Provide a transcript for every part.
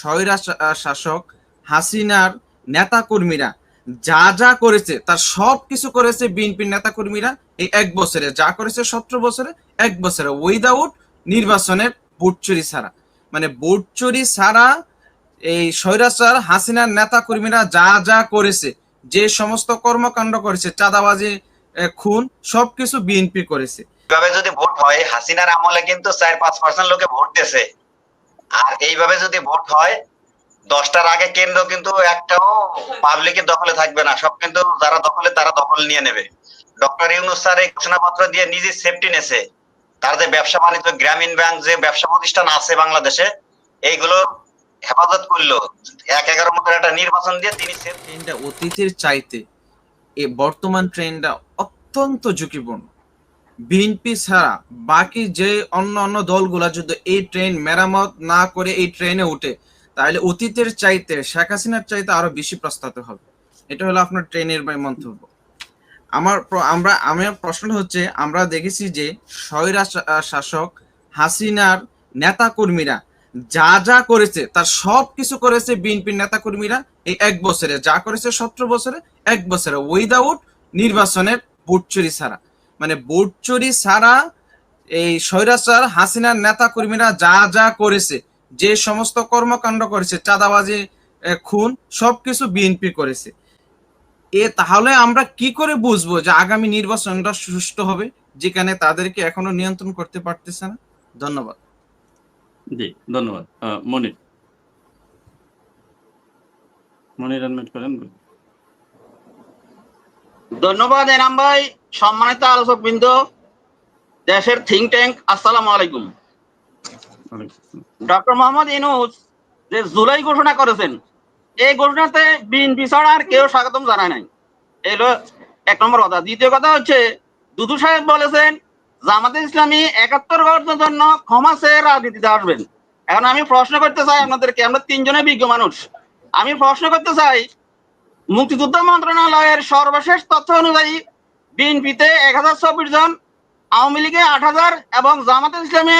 স্বৈরা শাসক হাসিনার নেতাকর্মীরা যা যা করেছে, তার সব কিছু করেছে বিএনপির নেতাকর্মীরা এই এক বছরে। যা করেছে সতেরো বছরে, এক বছরে। উইদাউট নির্বাচনের ভোট চুরি ছাড়া। মানে ভোট চুরি ছাড়া এই স্বৈরাচার হাসিনার নেতাকর্মীরা যা যা করেছে, যে সমস্ত কর্মকাণ্ড করেছে, চাঁদাবাজি খুন সবকিছু বিএনপি করেছে। যদি ভোট হয়, হাসিনার আমলে কিন্তু চার পাঁচ পার্সেন্ট লোকে ভোট দিয়েছে। আর এইভাবে যদি ভোট হয়, দশটার আগে কেন্দ্র কিন্তু একটাও পাবলিকের দখলে থাকবে না। সব কিন্তু যারা দখলে, তারা দখল নিয়ে নেবে। ডক্টর ইউনুস স্যার এই ঘোষণাপত্র দিয়ে নিজে সেফটি নেছে। তার যে ব্যবসা বাণিজ্য, গ্রামীণ ব্যাংক যে ব্যবসা প্রতিষ্ঠান আছে বাংলাদেশে, এইগুলো হেফাজত করল। এক এগারো মতো একটা নির্বাচন দিয়ে তিনি অতীতের চাইতে এই বর্তমান ট্রেনটা অত্যন্ত ঝুঁকিপূর্ণ। বিএনপি ছাড়া বাকি যে অন্য অন্য দলগুলা যদি এই ট্রেন মেরামত না করে এই ট্রেনে উঠে, তাহলে অতীতের চাইতে, শেখ হাসিনার চাইতে আরও বেশি প্রস্তাত হবে। এটা হলো আপনার ট্রেনের মন্তব্য। আমার আমরা আমার প্রশ্নটা হচ্ছে, আমরা দেখেছি যে স্বৈরা শাসক হাসিনার নেতাকর্মীরা যা যা করেছে, তার সব কিছু করেছে বিএনপির নেতাকর্মীরা এই এক বছরে। যা করেছে সতেরো বছরে, এক বছরে উইদাউট নির্বাচনের ভোট চুরি ছাড়া। মানে ভোট চুরি ছাড়া এই স্বৈরাচার হাসিনার নেতা কর্মীরা যা যা করেছে, যে সমস্ত কর্মকাণ্ড করেছে, চাঁদাবাজি খুন, সবকিছু বিএনপি করেছে। এ, তাহলে আমরা কি করে বুঝব যে আগামী নির্বাচনটা সুষ্ঠু হবে, যেখানে তাদেরকে এখনও নিয়ন্ত্রণ করতে পারতেছে না? ধন্যবাদ। জি, ধন্যবাদ। মনির। মনির করেন। ধন্যবাদ এনাম ভাই। সম্মানিত আলোচক বৃন্দ দেশের থিঙ্ক ট্যাঙ্ক আসসালাম আলাইকুম। ডক্টর মোহাম্মদ ইনুস যে জুলাই ঘোষণা করেছেন এই ঘোষণাতে বিএনপি ছাড়া আর কেউ স্বাগতম জানায় নাই। এলো এক নম্বর কথা। দ্বিতীয় কথা হচ্ছে দুদু সাহেব বলেছেন জামাতে ইসলামী একাত্তর বছরের জন্য ক্ষমা চেয়ে রাজনীতিতে আসবেন। এখন আমি প্রশ্ন করতে চাই আপনাদেরকে আমরা তিনজনে বিজ্ঞ মানুষ। আমি প্রশ্ন করতে চাই মুক্তিযুদ্ধ মন্ত্রণালয়ের সর্বশেষ তথ্য অনুযায়ী, বিএনপিতে এক হাজার চব্বিশ জন, আওয়ামী লীগে আট হাজার এবং জামাতে ইসলামে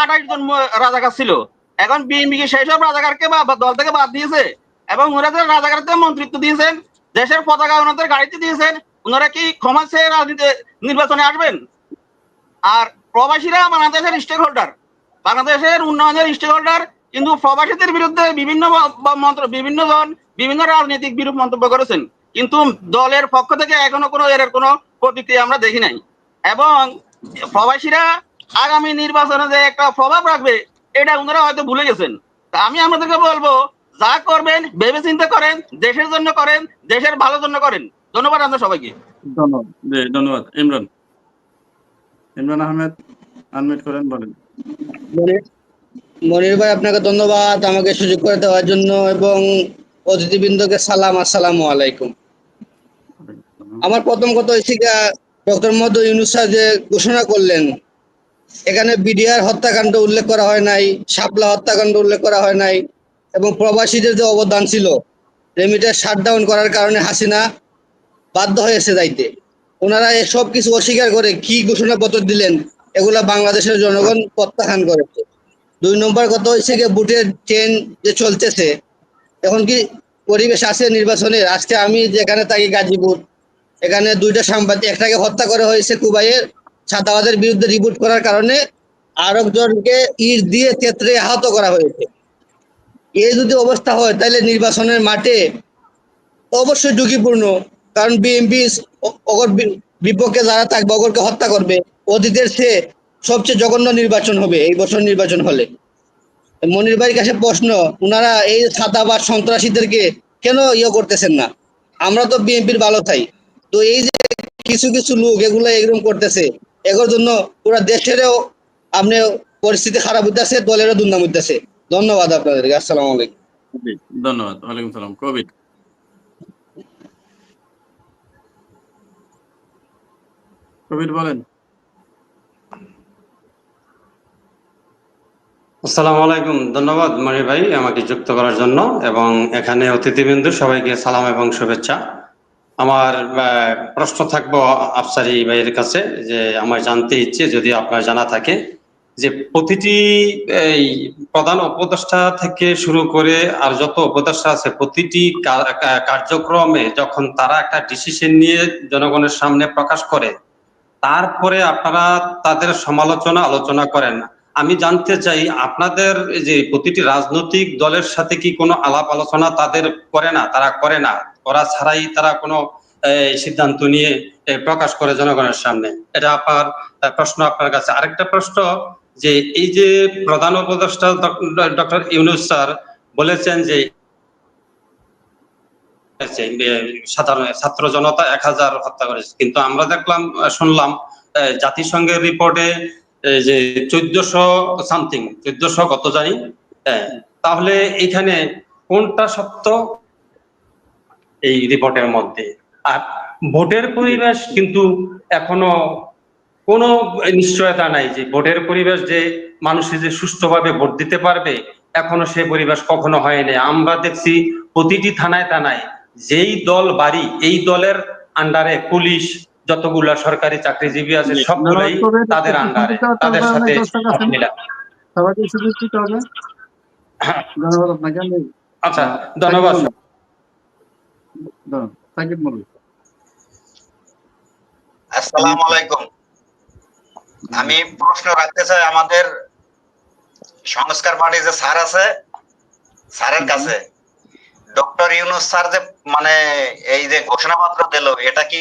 আঠাশ জন রাজাকার ছিল। এখন বিএনপি কি সেই সব রাজাকারকে বা দল থেকে বাদ দিয়েছে? এবং ওনারা যে রাজাকারকে মন্ত্রিত্ব দিয়েছেন, দেশের পতাকা ওনাদের গাড়িতে দিয়েছেন, ওনারা কি ক্ষমা চেয়ে রাজনীতি নির্বাচনে আসবেন? আর প্রবাসীরা বাংলাদেশের স্টেক হোল্ডার বাংলাদেশের উন্নয়নের স্টেক হোল্ডার কিন্তু প্রবাসীদের বিরুদ্ধে বিভিন্ন মন্ত্র বিভিন্ন জন বিভিন্ন রাজনৈতিক বিরূপ মন্তব্য করেছেন। কিন্তু দলের পক্ষ থেকে এখনও কোনো এর কোনো প্রতিক্রিয়া আমরা দেখি নাই। এবং প্রবাসীরা আগামী নির্বাচনে যে একটা প্রভাব রাখবে এটা ওনারা হয়তো ভুলে গেছেন। তা আমি আপনাদেরকে বলব যা করবেন ভেবে চিন্তা করেন দেশের জন্য করেন দেশের ভালো জন্য করেন। ধন্যবাদ আপনার সবাইকে। ধন্যবাদ। ধন্যবাদ। ইমরান। ইমরান আহমেদ আনমিট করেন বলেন। মনির ভাই, আপনাকে ধন্যবাদ আমাকে সুযোগ করে দেওয়ার জন্য এবং অতিথিবৃন্দকে সালাম, আসসালামু আলাইকুম। আমার প্রথম কথা হচ্ছে ডক্টর মোহাম্মদ ইউনুস যে ঘোষণা করলেন, এখানে বিডিআর হত্যাকাণ্ড উল্লেখ করা হয় নাই, শাপলা হত্যাকাণ্ড উল্লেখ করা হয় নাই, এবং প্রবাসীদের যে অবদান ছিল রেমিটার শাটডাউন করার কারণে হাসিনা বাধ্য হয়েছে যাইতে। ওনারা এসব কিছু অস্বীকার করে কি ঘোষণাপত্র দিলেন, এগুলা বাংলাদেশের জনগণ প্রত্যাখ্যান করেছে। দুই নম্বর কথা হচ্ছে গিয়ে বুটের ট্রেন যে চলতেছে। এখন কি পরিবেশ আছে নির্বাচনের আজকে আমি যেখানে থাকি গাজীপুর, এখানে দুইটা সাংবাদিক, একটাকে হত্যা করা হয়েছে কুবাইয়ের ছাতাবাদের বিরুদ্ধে রিপোর্ট করার কারণে আর একজনকে ইট দিয়ে ক্ষেত্রে আহত করা হয়েছে। এই যদি অবস্থা হয়, তাহলে নির্বাচনের মাঠে অবশ্যই ঝুঁকিপূর্ণ, কারণ বিএনপি অগর বিপক্ষে যারা থাকবে, অগরকে হত্যা করবে। অতীতের চেয়ে সবচেয়ে জঘন্য নির্বাচন হবে এই বছর নির্বাচন হলে। মনির ভাইয়ের কাছে প্রশ্ন ওনারা এই ছাতাবাদ সন্ত্রাসীদেরকে কেন ইয়ে করতেছেন না? আমরা তো বিএনপির ভালো চাই। তো এই যে কিছু কিছু লোক এগুলো এরকম করতেছে, এগুলোর জন্য পুরো দেশেরও আপনি পরিস্থিতি খারাপ হইতেছে, দলেরও দুর্নাম হইতেছে। ধন্যবাদ আপনাদেরকে, আসসালামু আলাইকুম। ধন্যবাদ, ওয়ালাইকুম সালাম কবির কবির বলেন। আসসালামু আলাইকুম। ধন্যবাদ মনির ভাই আমাকে যুক্ত করার জন্য এবং এখানে অতিথিবৃন্দু সবাইকে সালাম এবং শুভেচ্ছা। আমার প্রশ্ন থাকব আফসারি ভাইয়ের কাছে যে আমার জানতে ইচ্ছে, যদি আপনার জানা থাকে, যে প্রতিটি, এই, প্রধান উপদেষ্টা থেকে শুরু করে আর যত উপদেষ্টা আছে, প্রতিটি কার্যক্রমে যখন তারা একটা ডিসিশন নিয়ে জনগণের সামনে প্রকাশ করে, তারপরে আপনারা তাদের সমালোচনা, আলোচনা করেন। আমি জানতে চাই, আপনাদের যে প্রতিটি রাজনৈতিক দলের সাথে কি কোনো আলাপ আলোচনা তাদের করে না, তারা করে না? করা ছাড়াই তারা কোনো সিদ্ধান্ত নিয়ে প্রকাশ করে জনগণের সামনে? এটা আপনার প্রশ্ন আপনার কাছে। আরেকটা প্রশ্ন, যে এই যে প্রধান উপদেষ্টা ডক্টর ইউনুস স্যার বলেছেন যে সাধারণ, ছাত্র জনতা এক হাজার হত্যা করেছে। কিন্তু আমরা দেখলাম শুনলাম জাতিসংঘের রিপোর্টে যে চোদ্দশো সামথিং চোদ্দশো কত জানি? হ্যাঁ, তাহলে এখানে কোনটা সত্য? এই রিপোর্টের মধ্যে। আর ভোটের পরিবেশ কিন্তু এখনও কোনো নিশ্চয়তা নাই যে ভোটের পরিবেশ যে মানুষে যে সুস্থভাবে ভোট দিতে পারবে এখনও সে পরিবেশ কখনো হয়নি আমরা দেখছি প্রতিটি থানায় থানায় যেই দল বাড়ি এই দলের আন্ডারে পুলিশ যতগুলা সরকারি চাকরিজীবী আছে সবগুলাই তাদের আন্ডারে তাদের সাথে হাত সবাইকে সুযোগ দিতে হবে? ধন্যবাদ আপনাকে আচ্ছা ধন্যবাদ। ধন্যবাদ সাকিব মল্লিক আসসালামু আলাইকুম। আমি প্রশ্ন রাখতে চাই আমাদের সংস্কার পার্টি যে স্যার আছে স্যারের কাছে ডক্টর ইউনুস স্যার যে মানে এই যে ঘোষণাপত্র দিল এটা কি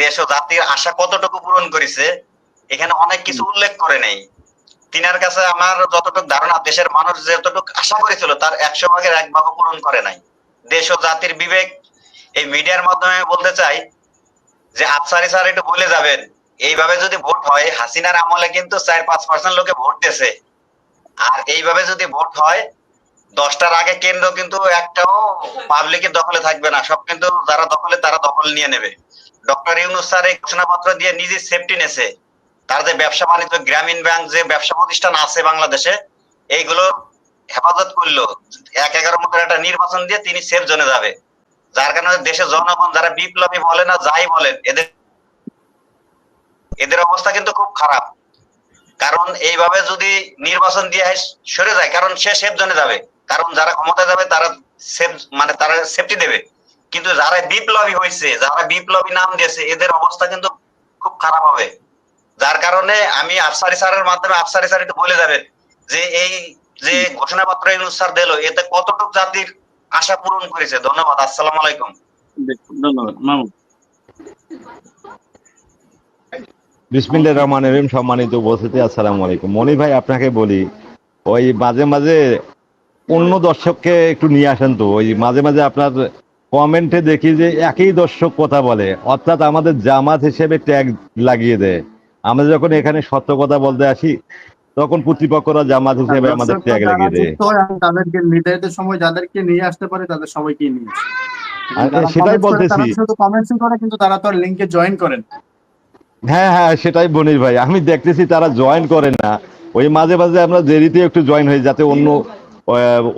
দেশ ও জাতির আশা কতটুকু পূরণ করেছে এখানে অনেক কিছু উল্লেখ করে নেই। তিনার কাছে আমার যতটুকু ধারণা দেশের মানুষ যতটুকু আশা করেছিল তার একশো ভাগের এক ভাগও পূরণ করে নাই। দেশ ও জাতির বিবেক এই মিডিয়ার মাধ্যমে বলতে চাই যে আফসারি স্যার একটু বলে যাবেন এইভাবে যদি ভোট হয় হাসিনার আমলে কিন্তু চার পাঁচ পার্সেন্ট লোকে ভোট দিয়েছে। আর এইভাবে যদি ভোট হয় দশটার আগে কেন্দ্র কিন্তু একটাও পাবলিকের দখলে থাকবে না সব কিন্তু যারা দখলে তারা দখল নিয়ে নেবে। ডক্টর ইউনুস স্যার এই ঘোষণাপত্র দিয়ে নিজে সেফটি নেছে। তার যে ব্যবসা বাণিজ্য, গ্রামীণ ব্যাংক যে ব্যবসা প্রতিষ্ঠান আছে বাংলাদেশে, এইগুলো হেফাজত করল। এক এগারোর মধ্যে একটা নির্বাচন দিয়ে তিনি সেফ জোনে যাবে। যার কারণে দেশের জনগণ যারা বিপ্লবী বলে না, যাই বলেন, এদের এদের অবস্থা কিন্তু খুব খারাপ। কারণ এইভাবে যদি নির্বাচন দিয়ে সরে যায়, কারণ সে সেফ জোনে যাবে। কারণ যারা ক্ষমতায় যাবে, তারা সেফ মানে তারা সেফটি দেবে। কিন্তু যারা বিপ্লবী হয়েছে যারা বিপ্লবী নাম দিয়েছে এদের অবস্থা কিন্তু খুব খারাপ হবে। যার কারণে আমি আফসারি স্যারের মাধ্যমে আফসারি স্যার একটু বলে যাবেন যে এই যে ঘোষণাপত্র ইউনুস স্যার দিল এতে কতটুকু জাতির আশা পূরণ করেছে? ধন্যবাদ আসসালামু আলাইকুম। ধন্যবাদ বিসমিল্লাহ রহমান রহিম সম্মানিত উপস্থিতি আসসালামু আলাইকুম। মনি ভাই আপনাকে বলি ওই মাঝে মাঝে অন্য দর্শককে একটু নিয়ে আসেন তো ওই মাঝে মাঝে আপনার কমেন্টে দেখি যে একই দর্শক কথা বলে অর্থাৎ আমাদের জামাত হিসেবে ট্যাগ লাগিয়ে দেয়। আমরা যখন এখানে সত্য কথা বলতে আসি তখন কর্তৃপক্ষরা জামাত হিসেবে আমাদের ট্যাগ লাগিয়ে দেয়। তাদেরকে নির্ধারিত সময় যাদেরকে নিয়ে আসতে পারে তাদের সবাইকে নিয়ে সেটাই বলতেছি। কমেন্টস করে কিন্তু তারা তো লিংকে জয়েন করেন হ্যাঁ হ্যাঁ সেটাই বনির ভাই আমি দেখতেছি তারা জয়েন করে না। ওই মাঝে মাঝে আমরা দেরিতে একটু জয়েন হই যাতে অন্য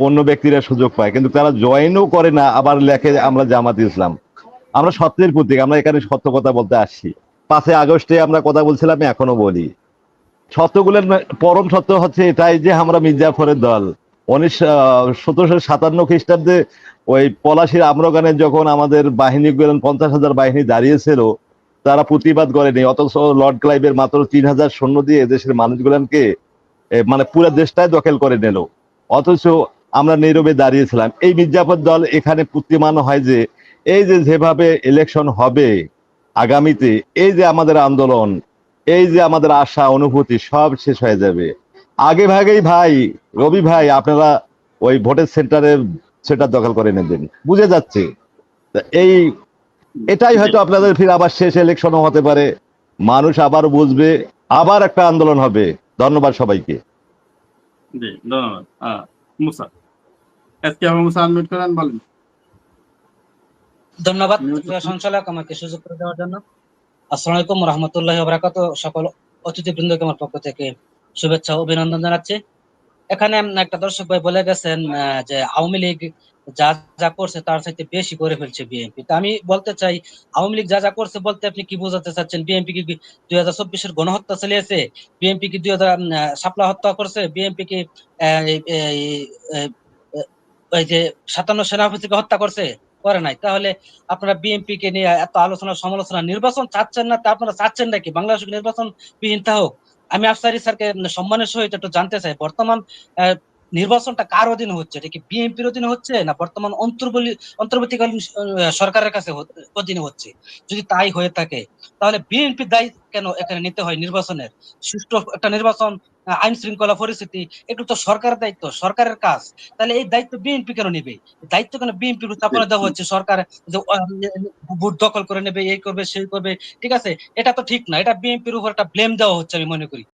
অন্য ব্যক্তিরা সুযোগ পায় কিন্তু তারা জয়েনও করে না আবার লেখে আমরা জামাত ইসলাম। আমরা সত্যের প্রতীক আমরা এখানে সত্য কথা বলতে আসছি। পাঁচই আগস্টে আমরা কথা বলছিলাম এখনও বলি। সত্যগুলোর পরম সত্য হচ্ছে এটাই যে আমরা মির্জাফরের দল। উনিশশো সতেরোশো সাতান্ন খ্রিস্টাব্দে ওই পলাশির আম্রগানে যখন আমাদের বাহিনী পঞ্চাশ হাজার বাহিনী দাঁড়িয়েছিল তারা প্রতিবাদ করেনি অথচ লর্ড ক্লাইভের মাত্র তিন হাজার সৈন্য দিয়ে দেশের মানুষগুলাকে এ, মানে পুরো দেশটাই দখল করে নিল। অথচ আমরা নীরবে দাঁড়িয়েছিলাম। এই মির্জাফর দল এখানে প্রতিমান হয় যে, এই যে যেভাবে ইলেকশন হবে আগামীতে, এই যে আমাদের আন্দোলন, এই যে আমাদের আশা, অনুভূতি, সব শেষ হয়ে যাবে। আগে ভাগেই ভাই, রবি ভাই, আপনারা ওই ভোটের সেন্টারে সেটা দখল করে নেবেন বুঝে যাচ্ছে। এই, এটাই হয়তো আপনাদের ফির আবার শেষ ইলেকশনও হতে পারে। মানুষ আবার বুঝবে, আবার একটা আন্দোলন হবে। ধন্যবাদ সবাইকে। জি ধন্যবাদ। মুসা। আজকে আমার মুসা আনমিউট করেন বলেন। ধন্যবাদ সঞ্চালক আমাকে সুযোগ করে দেওয়ার জন্য। আসসালামু আলাইকুম রহমতুল্লাহ বরাকাত সকল অতিথিবৃন্দকে আমার পক্ষ থেকে শুভেচ্ছা অভিনন্দন জানাচ্ছি। এখানে একটা দর্শক ভাই বলে গেছেন যে আওয়ামী লীগ যা যা করছে তার চাইতে বেশি করে ফেলছে বিএনপি তা আমি বলতে চাই, আওয়ামী লীগ যা যা করছে বলতে আপনি কি বোঝাতে চাচ্ছেন? বিএনপি কি দুই হাজার চব্বিশের গণহত্যা চালিয়েছে? বিএনপি কি দুই হাজার সাপলা হত্যা করছে? বিএনপি কি ওই যে সাতান্ন সেনাপতিকে হত্যা করছে? করে নাই। তাহলে আপনারা বিএনপি কে নিয়ে এত আলোচনা সমালোচনা নির্বাচন চাচ্ছেন না তা আপনারা চাচ্ছেন নাকি? বাংলাদেশ নির্বাচন বিহীনতা হোক আমি আফসারি স্যারকে সম্মানের সহিত একটু জানতে চাই, বর্তমান নির্বাচনটা কার অধীনে হচ্ছে? এটা কি বিএনপির অধীনে হচ্ছে না বর্তমান অন্তর্বলী অন্তর্বর্তীকালীন সরকারের কাছে অধীনে হচ্ছে? যদি তাই হয়ে থাকে, তাহলে বিএনপি দায়ী কেন এখানে নিতে হয় নির্বাচনের? সুষ্ঠু একটা নির্বাচন আইন শৃঙ্খলা পরিস্থিতি একটু তো সরকারের দায়িত্ব, সরকারের কাজ। তাহলে এই দায়িত্ব বিএনপি কেন নেবে? দায়িত্ব কেন বিএনপি চাপানো দেওয়া হচ্ছে? সরকার ভোট দখল করে নেবে, এই করবে, সেই করবে, ঠিক আছে? এটা তো ঠিক না। এটা বিএনপির উপর একটা ব্লেম দেওয়া হচ্ছে, আমি মনে করি।